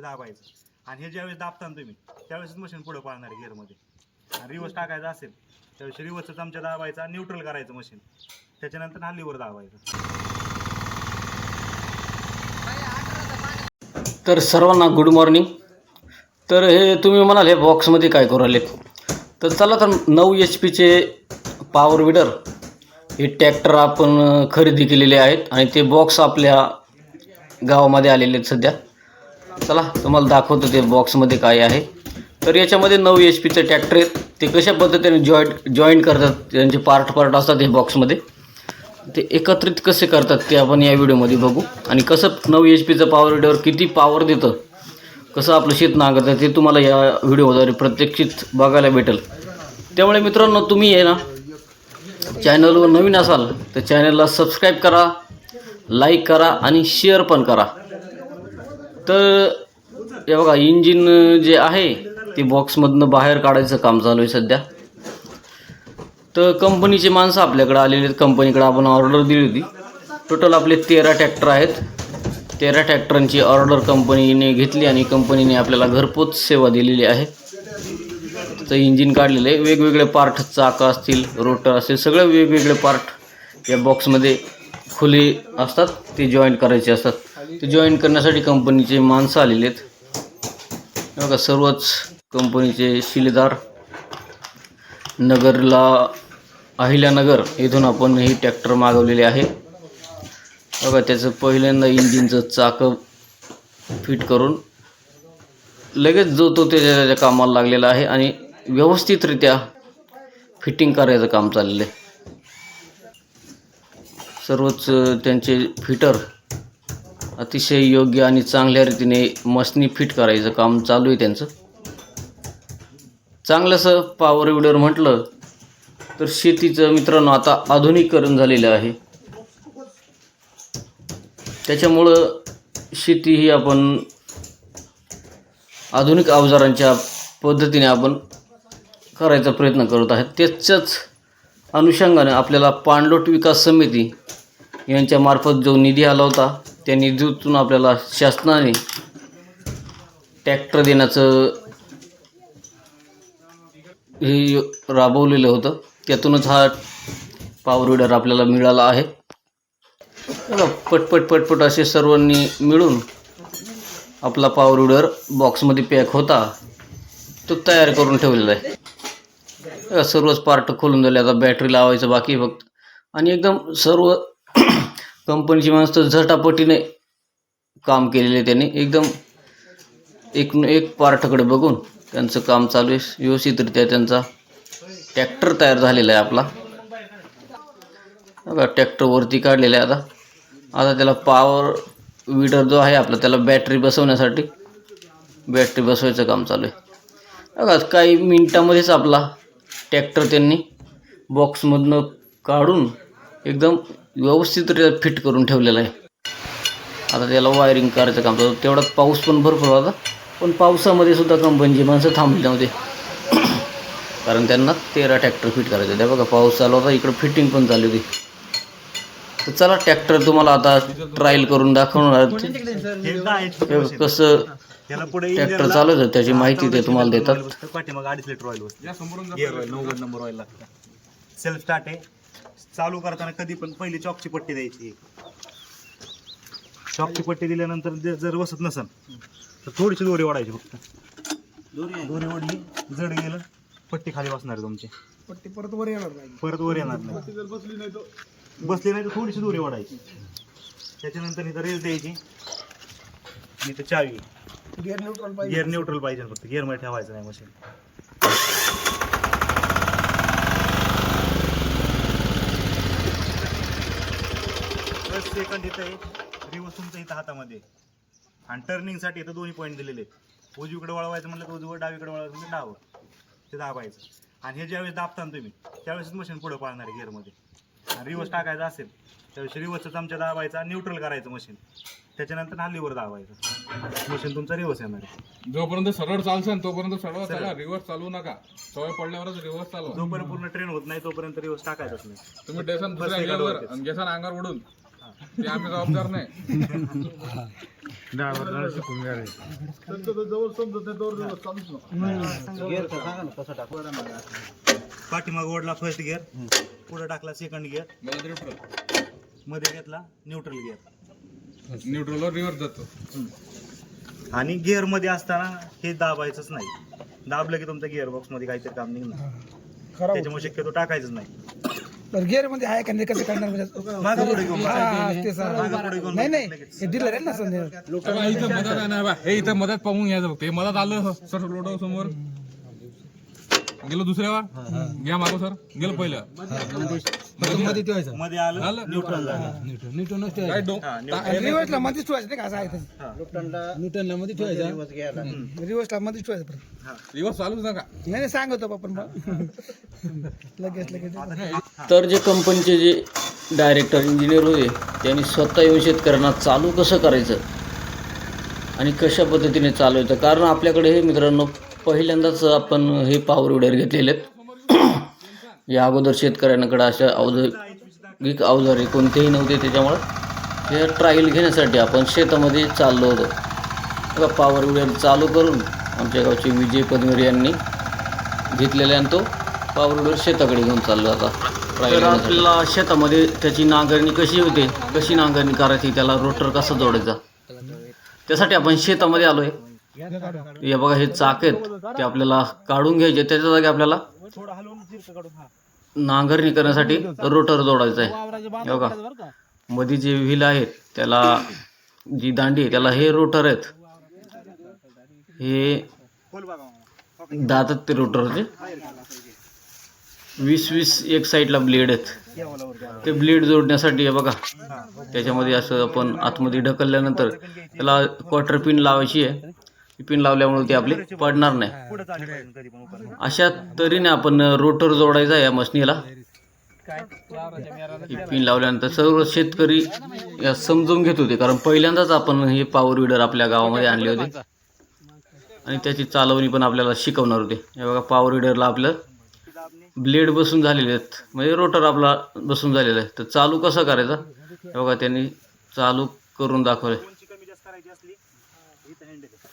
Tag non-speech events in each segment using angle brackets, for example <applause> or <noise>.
ते दाबायचं. आणि हे ज्यावेळेस दाबताना तुम्ही त्यावेळेस मशीन पुढे पाळणार गिअरमध्ये आणि रिवर्स टाकायचा असेल त्यावेळेस रिवर्सचा चमचा दाबायचा न्यूट्रल करायचं मशीन त्याच्यानंतर हल्लीवर दाबायचं. तर सर्वांना गुड मॉर्निंग तर हे तुम्ही म्हणाल हे बॉक्समध्ये काय करू आले तर चला तर नऊ एच पीचे पॉवर विडर हे ट्रॅक्टर आपण खरेदी केलेले आहेत आणि ते बॉक्स आपल्या गावामध्ये आलेले आहेत सध्या. चला तुम्हाला दाखवतो ते बॉक्समध्ये काय आहे. तर याच्यामध्ये नऊ एच पीचे ट्रॅक्टर आहेत. ते कशा पद्धतीने जॉईंट जॉईंट करतात त्यांचे पार्ट पार्ट असतात हे बॉक्समध्ये ते एकत्रित कसे करतात ते आपण या व्हिडिओमध्ये बघू. आणि कसं नऊ एच पीचं पॉवर विडर किती पॉवर देतं कसं आपलं शेत नांगरतं ते तुम्हाला या व्हिडिओद्वारे प्रत्यक्षित बघायला भेटेल. त्यामुळे मित्रांनो तुम्ही आहे ना चॅनलवर नवीन असाल तर चॅनलला सबस्क्राईब करा लाईक करा आणि शेअर पण करा. तर हे बघा इंजिन जे आहे ते बॉक्समधनं बाहेर काढायचं काम चालू आहे सध्या. तर कंपनीचे माणसं आपल्याकडे आलेले आहेत. कंपनीकडे आपण ऑर्डर दिली होती. टोटल आपले तेरा ट्रॅक्टर आहेत. तेरा ट्रॅक्टरांची ऑर्डर कंपनीने घेतली आणि कंपनीने आपल्याला घरपोच सेवा दिलेली आहे. तर इंजिन काढलेलं. आहे वेगवेगळे पार्ट चाकं असतील रोटर असेल सगळे वेगवेगळे पार्ट या बॉक्समध्ये खुले असतात. ते जॉईंट करायचे असतात. ते जॉईन करण्यासाठी कंपनीचे माणसं आलेले आहेत. बघा सर्वच कंपनीचे शिलेदार. नगरला अहिल्यानगर येथून आपण ही ट्रॅक्टर मागवलेले आहे. बघा त्याचं पहिल्यांदा इंजिनचं चाकं फिट करून लगेच जो तो त्याच्या त्याच्या कामाला लागलेला आहे आणि व्यवस्थितरित्या फिटिंग करायचं काम चाललेलं आहे. सर्वच त्यांचे फिटर अतिशय योग्य आणि चांगल्या रीतीने मशनी फिट करायचं काम चालू आहे त्यांचं. चांगलंसं पॉवर विडर म्हटलं तर शेतीचं मित्रांनो आता आधुनिकीकरण झालेलं आहे. त्याच्यामुळं शेती ही आपण आधुनिक अवजारांच्या पद्धतीने आपण करायचा प्रयत्न करत आहे त्याच्याच अनुषंगाने आपल्याला पाणलोट विकास समिती यांच्यामार्फत जो निधी आला होता त्या निधीतून आपल्याला शासनाने ट्रॅक्टर देण्याचं हे राबवलेलं होतं. त्यातूनच हा पावर विडर आपल्याला मिळाला आहे. बघा, पटपट पटपट असे सर्वांनी मिळून आपला पावर विडर बॉक्समध्ये पॅक होता. तो तयार करून ठेवलेला आहे. सर्वच पार्ट खोलून झाले आता बॅटरी लावायचं बाकी फक्त. आणि एकदम सर्व कंपनीची माणसं झटापटीने काम केलेले आहे त्यांनी. एकदम एक एक पार्टकडे बघून त्यांचं काम चालू आहे. व्यवस्थितरित्या त्यांचा ट्रॅक्टर तयार झालेला आहे आपला. बघा ट्रॅक्टरवरती काढलेला आहे आता. आता त्याला पॉवर विडर जो आहे आपला त्याला बॅटरी बसवण्यासाठी बॅटरी बसवायचं काम चालू आहे. बघा काही मिनटामध्येच आपला ट्रॅक्टर त्यांनी बॉक्समधनं काढून एकदम व्यवस्थितरित्या फिट करून ठेवलेला आहे. आता त्याला वायरिंग करायचं काम चालू तेवढाच पाऊस पण भरपूर होता. पण पावसामध्ये सुद्धा कंपनीची माणसं थांबली नव्हते. <clears throat> कारण त्यांना तेरा ट्रॅक्टर फिट करायचे होते. बघा पाऊस चालू होता. इकडं फिटिंग पण चालू होती. तर चला ट्रॅक्टर तुम्हाला आता ट्रायल करून दाखवणार. कसं त्याला पुढे ट्रॅक्टर चालू आहे त्याची माहिती ते तुम्हाला देतात. सेल्फ स्टार्ट आहे. चालू करताना कधी पण पहिली चॉकची पट्टी द्यायची. चॉकची पट्टी दिल्यानंतर जर- जर बसत नसेल तर थोडीशी दोरी ओढायची फक्त. दोरी ओढली जड गेलं पट्टी खाली बसणार आहे तुमची. पट्टी परत वर येणार नाही. परत वर येणार नाही. बसली नाही तो बसली नाही तर थोडीशी दोरी ओढायची. त्याच्यानंतर इथं रेस द्यायची. इथं चावी. गिअर न्यूट्रल पाहिजे. गिअर न्यूट्रल पाहिजे फक्त. गिअरमध्ये ठेवायचं नाही मशीन. सेकंड इथं आहे. रिवर्स तुमचं इथं हातामध्ये. आणि टर्निंगसाठी इथं दोन्ही पॉईंट दिलेले आहेत. उजवीकडे वळवायचं म्हणलं तर उजवं डावीकडे वळवायचं म्हणजे डावं ते दाबायचं. आणि हे ज्यावेळेस दाबताना तुम्ही त्यावेळेस मशीन पुढे पाळणार आहे गिअरमध्ये आणि रिवर्स टाकायचं असेल त्यावेळेस रिवर्सचा चमचा दाबायचा न्यूट्रल करायचं मशीन त्याच्यानंतर हा लिव्हर दाबायचं. मशीन तुमचं रिवर्स येणार आहे. जोपर्यंत सरळ चालसान तोपर्यंत सरळ. चला रिव्हर्स चालू नका. सवय पडल्यावरच रिव्हर्स चालवा. जोपर्यंत पूर्ण ट्रेन होत नाही तोपर्यंत रिवर्स टाकायचंच नाही. तुम्ही बस दुसऱ्या घेसान अंगावर उडून. ते आम्ही जबाबदार नाही. पाठीमाग ओढला फर्स्ट गिअर पुढे टाकला सेकंड गिअर न्यूट्रलमध्ये घेतला न्यूट्रल गिअर न्यूट्रलवर रिव्हर्स जातो. आणि गिअरमध्ये असताना हे दाबायचंच नाही. दाबलं की तुमच्या गिअर बॉक्समध्ये काहीतरी काम निघणार. त्याच्यामुळे शक्यतो टाकायचंच नाही. तर गिअरमध्ये आहे का नाही कसं करणार म्हणजे हा, ते सर. नाही नाही. हे दिलं रे ना संध्या बा, इथं मदत आहे ना बा. हे इथं मदत पाहून घ्यायचं फक्त हे मदत आलं सर लोटो समोर गेलो दुसऱ्यावर? घ्या मागो सर. गेलो पहिलं. मध्ये आलं आलं? न्यूट्रल झालं. काय डो neutral. रिव्हर्सला मध्येच ठेवायचं नाही का? असं आहे ते. रिव्हर्सला मध्येच ठेवायचं. परत. रिव्हर्स चालूच नका नाही नाही सांगतो आपण मग लगेच लगेच. तर जे कंपनीचे जे डायरेक्टर इंजिनियर होते त्यांनी स्वतः येऊन शेतकऱ्यांना चालू कसं करायचं? आणि कशा पद्धतीने चालवायचं? कारण आपल्याकडे हे मित्रांनो पहिल्यांदाच आपण हे पॉवर विडर घेतलेले आहेत. <coughs> या अगोदर शेतकऱ्यांकडे अशा औद्योगिक अवजारे कोणतेही नव्हते त्याच्यामुळं हे ट्रायल घेण्यासाठी आपण शेतामध्ये चाललो होतो. बघा पॉवर विडर चालू करून आमच्या गावचे विजय पद्मीर यांनी घेतलेला आणि तो पॉवर विडर शेताकडे घेऊन चाललो आता तर आपल्याला शेतामध्ये त्याची नांगरणी कशी होते? कशी नांगरणी करायची? त्याला रोटर कसा जोडायचा? त्यासाठी आपण शेतामध्ये आलोय. हे बघा हे चाक आहेत. ते आपल्याला काढून घ्यायचे त्याच्या जागी आपल्याला हा. नांगरणी करण्यासाठी रोटर जोडायचा आहे हे बघा. मध्ये जे व्हील आहेत त्याला जी दांडी आहे त्याला हे रोटर आहेत. हे. दातात ते रोटरचे वीस वीस एक साईडला ब्लेड आहेत. ते ब्लेड जोडण्यासाठी आहे बघा. हा. त्याच्यामध्ये असं आपण आतमध्ये ढकलल्यानंतर त्याला क्वार्टर पिन लावायची आहे. पिन लावल्यामुळे ते आपले पडणार नाही. अशा तऱ्हेने आपण रोटर जोडायचा या मशनीला. ही पिन लावल्यानंतर सर्व शेतकरी या समजून घेत होते. कारण पहिल्यांदाच आपण हे पॉवर विडर आपल्या गावामध्ये आणले होते. आणि त्याची चालवणी पण आपल्याला शिकवणार होते. हे बघा पॉवर विडरला आपलं ब्लेड बसून झालेले आहेत. म्हणजे रोटर आपला बसून झालेला आहे. तर चालू कसं करायचं? हे बघा त्यांनी चालू करून दाखवले उंची कमी जास्त करायची असली इथं हँडल आहे.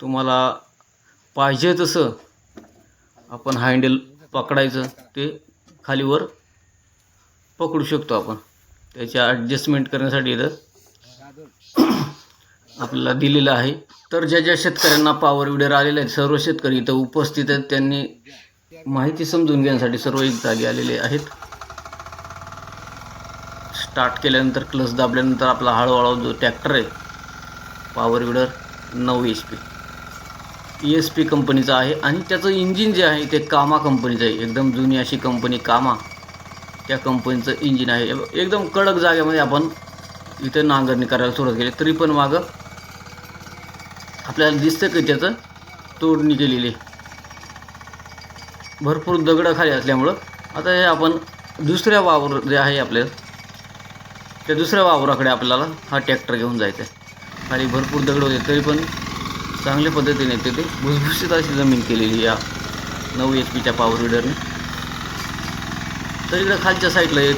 तुम्हाला पाहिजे तसं आपण हँडल पकडायचं ते खालीवर पकडू शकतो आपण. त्याच्या ॲडजस्टमेंट करण्यासाठी इथं आपल्याला दिलेलं आहे. तर ज्या ज्या शेतकऱ्यांना पॉवर विडर आलेले आहेत सर्व शेतकरी इथं उपस्थित आहेत. त्यांनी माहिती समजून घेण्यासाठी सर्व एक जागी आलेले आहेत. स्टार्ट केल्यानंतर क्लच दाबल्यानंतर आपला हळूहळू जो ट्रॅक्टर आहे पॉवर विडर नऊ H P E S P कंपनीचं आहे आणि त्याचं इंजिन जे आहे ते कामा कंपनीचं आहे. एकदम जुनी अशी कंपनी कामा. त्या कंपनीचं इंजिन आहे. एकदम कडक जागेमध्ये आपण इथे नांगरणी करायला सुरुवात केली. तरी पण मागं आपल्याला दिसतं की त्याचं तोडणी केलेली भरपूर दगडं खाली असल्यामुळं आता हे आपण दुसऱ्या वावर जे आहे आपल्या त्या दुसऱ्या वावराकडे आपल्याला हा ट्रॅक्टर घेऊन जायचा आहे. खाली भरपूर दगड होते तरी पण चांगल्या पद्धतीने ते ते भुसभुशीत अशी जमीन केलेली या नऊ एच पीच्या पॉवर विडरने तर इकडं खालच्या साईडला एक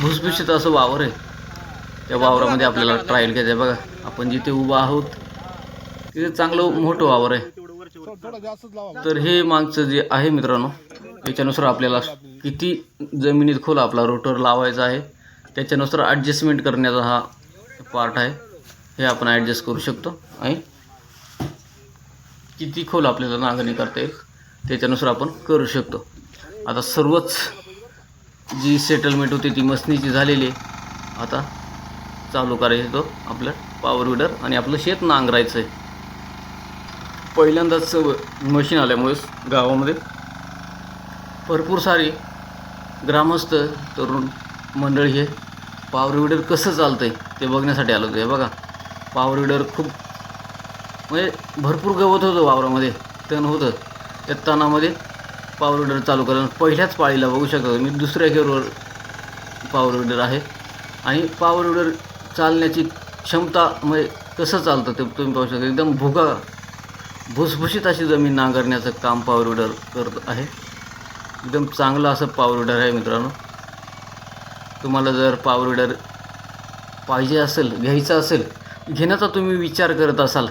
भुसभुशीत असं वावर आहे. त्या वावरामध्ये आपल्याला ट्रायल घ्यायचं आहे बघा. आपण जिथे उभं आहोत तिथे चांगलं मोठं वावर आहे. तर हे मागचं जे आहे मित्रांनो त्याच्यानुसार आपल्याला किती जमिनीत खोल आपला रोटर लावायचा आहे त्याच्यानुसार ॲडजस्टमेंट करण्याचा हा पार्ट आहे. हे आपण ॲडजस्ट करू शकतो. आणि किती खोल आपल्याला नांगरणी करता येईल त्याच्यानुसार आपण करू शकतो. आता सर्वच जी सेटलमेंट होती ती मसनीची झालेली आहे. आता चालू करायचं तो आपलं पॉवर विडर आणि आपलं शेत नांगरायचं आहे पहिल्यांदाच मशीन आल्यामुळे गावामध्ये भरपूर सारी ग्रामस्थ तरुण मंडळी हे पॉवर विडर कसं चालतं आहे ते बघण्यासाठी आलं होतं. हे बघा पॉवर विडर खूप म्हणजे भरपूर गवत होतं वावरामध्ये. तण होतं. त्या तणामध्ये पावर विडर चालू करायला पहिल्याच पाळीला बघू शकता मी दुसऱ्या गेअरवर पावर विडर आहे. आणि पावर विडर चालण्याची क्षमता म्हणजे कसं चालतं ते तुम्ही पाहू शकता. एकदम भुगा भुसभुशीत अशी जमीन नांगरण्याचं काम पावर विडर करत आहे. एकदम चांगलं असं पावर विडर आहे मित्रांनो. तुम्हाला जर पावर विडर पाहिजे असेल घ्यायचं असेल घेण्याचा तुम्ही विचार करत असाल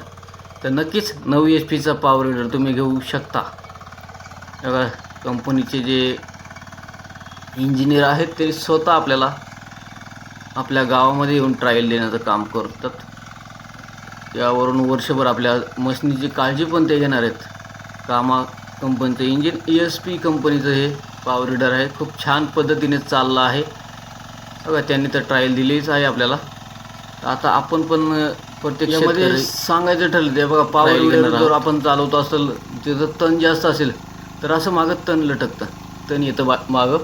तर नक्कीच नऊ एच पीचा पॉवर विडर तुम्ही घेऊ शकता. बघा कंपनीचे जे इंजिनियर आहेत ते स्वतः आपल्याला आपल्या गावामध्ये येऊन ट्रायल देण्याचं काम करतात. यावरून वर्षभर आपल्या मशिनीची काळजी पण ते घेणार आहेत. कामा कंपनीचं इंजिन ई एस पी कंपनीचं हे पॉवर रिडर आहे. खूप छान पद्धतीने चाललं आहे. बघा त्यांनी तर ट्रायल दिलीच आहे आपल्याला. आता आपण पण प्रत्येकमध्ये सांगायचं ठरलं ते बघा पॉवर रिडर जर आपण चालवतो असेल त्याचं तण जास्त असेल तर असं मागं तण लटकतं. तण येतं बा मागं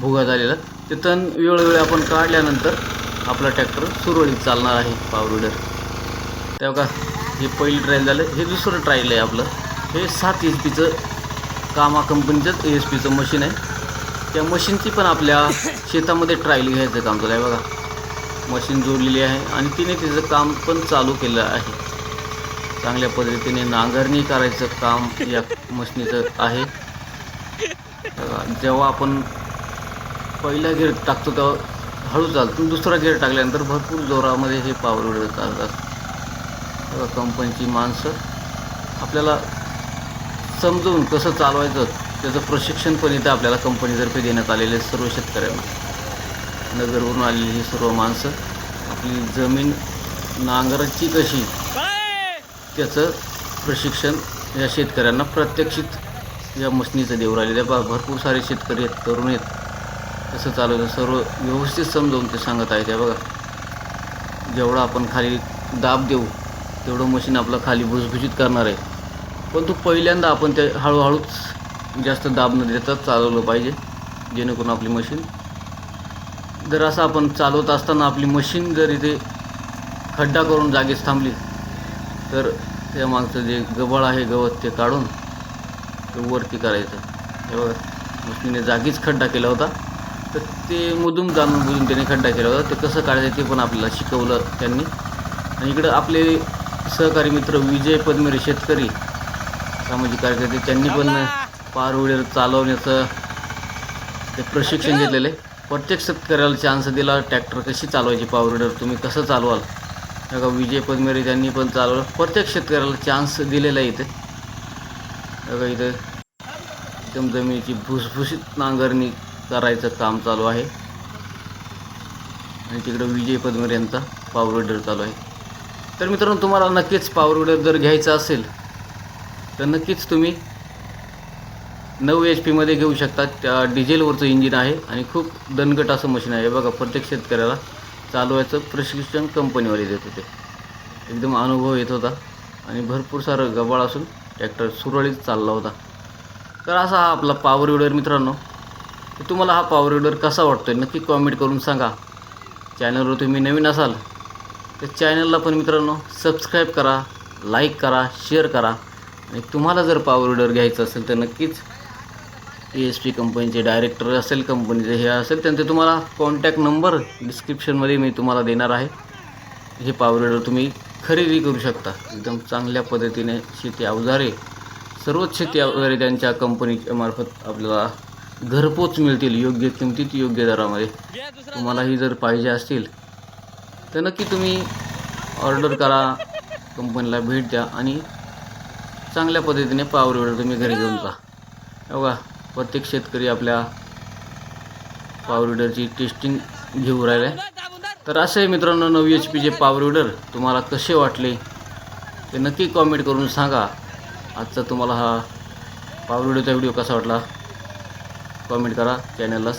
भुगा झालेलं. ते तण वेळोवेळी आपण काढल्यानंतर आपला ट्रॅक्टर सुरळीत चालणार आहे पॉवर रिडर तेव्हा का हे पहिली ट्रायल झालं हे दुसरं ट्रायल आहे आपलं. हे सात एच पीचं कामा कंपनीचंच एच पीचं मशीन आहे. त्या मशीनची पण आपल्या शेतामध्ये ट्रायल घ्यायचं काम चालू आहे बघा. मशीन जोडलेली आहे आणि तिने तिचं काम पण चालू केलं आहे. चांगल्या पद्धतीने नांगरणी करायचं काम या मशीनीचं आहे. जेव्हा आपण पहिला गिअर टाकतो तेव्हा हळू चालतो दुसरा गिअर टाकल्यानंतर भरपूर जोरामध्ये हे पावर विडर चालतात. कंपनीची माणसं आपल्याला समजून कसं चालवायचं त्याचं प्रशिक्षण पण इथं आपल्याला कंपनीतर्फे देण्यात आलेले आहे सर्व शेतकऱ्यांना. नगरवरून आलेली ही सर्व माणसं आपली जमीन नांगराची कशी त्याचं प्रशिक्षण या शेतकऱ्यांना प्रत्यक्षित या मशनीचं देऊ राहिले. त्या भरपूर सारे शेतकरी आहेत तरुण आहेत. कसं चालवलं सर्व व्यवस्थित समजावून ते सांगत आहे त्या बघा जेवढं आपण खाली दाब देऊ तेवढं मशीन आपलं खाली भुसभुशीत करणार आहे. पण तो पहिल्यांदा आपण ते हळूहळूच जास्त दाब न देता चालवलं पाहिजे जेणेकरून आपली मशीन जर असं आपण चालवत असताना आपली मशीन जर इथे खड्डा करून जागेच थांबली तर त्या मागचं जे गबाळ आहे गवत ते काढून ते वरती करायचं. हे बघा मशीनीने जागीच खड्डा केला होता. तर ते मुदूम जाणून बुजून त्याने खड्डा केला होता. ते कसं काढायचं ते पण आपल्याला शिकवलं त्यांनी. आणि इकडं आपले सहकारी मित्र विजय पद्मिरे शेतकरी सामाजिक कार्यकर्ते त्यांनी पण पार विडर चालवण्याचं ते प्रशिक्षण घेतलेलं आहे. प्रत्येक शेतकऱ्याला चान्स दिला ट्रॅक्टर कशी चालवायची पावरडर तुम्ही कसं चालवाल? का विजय पदमेरे त्यांनी पण चालवलं. प्रत्येक शेतकऱ्याला चान्स दिलेला आहे इथे. का इथं इथे एकदम जमिनीची भुसभुशीत नांगरणी करायचं काम चालू आहे. आणि तिकडं विजय पदमेरे यांचा पावर विडर चालू आहे. तर मित्रांनो तुम्हाला नक्कीच पावर विडर जर घ्यायचा असेल तर नक्कीच तुम्ही नऊ एच पीमध्ये घेऊ शकता त्या डिझेलवरचं इंजिन आहे आणि खूप दणकट असं मशीन आहे. बघा प्रत्येक शेतकऱ्याला चालवायचं प्रशिक्षण कंपनीवाले देत होते. एकदम अनुभव येत होता आणि भरपूर सारं गबाळ असून ट्रॅक्टर सुरळीत चालला होता. तर असा हा आपला पॉवर विडर मित्रांनो. तुम्हाला हा पॉवर विडर कसा वाटतोय? नक्की कॉमेंट करून सांगा. चॅनलवर तुम्ही नवीन असाल तर चॅनलला पण मित्रांनो सबस्क्राईब करा लाईक करा शेअर करा. आणि तुम्हाला जर पॉवर विडर घ्यायचं असेल तर नक्कीच ई एस पी कंपनीचे डायरेक्टर असेल कंपनीचे हे असेल त्यांचे तुम्हाला कॉन्टॅक्ट नंबर डिस्क्रिप्शनमध्ये मी तुम्हाला देणार आहे. हे पावरेडर तुम्ही खरेदी करू शकता. एकदम चांगल्या पद्धतीने शेती अवजारे सर्वच शेती अवजारे त्यांच्या कंपनीच्या मार्फत आपल्याला घरपोच मिळतील योग्य किमतीत योग्य दरामध्ये. तुम्हालाही जर पाहिजे असतील तर नक्की तुम्ही ऑर्डर करा कंपनीला भेट द्या आणि चांगल्या पद्धतीने पावर विडर तुम्ही घरी घेऊन जा. हो बघा प्रत्येक शेतकरी आपल्या पावर विडरची टेस्टिंग घेऊ राहिले. तर असे मित्रांनो नऊ एच पीचे पावर विडर तुम्हाला कसे वाटले ते नक्की कॉमेंट करून सांगा. आजचा तुम्हाला हा पावर विडरचा व्हिडिओ कसा वाटला? कॉमेंट करा चॅनलला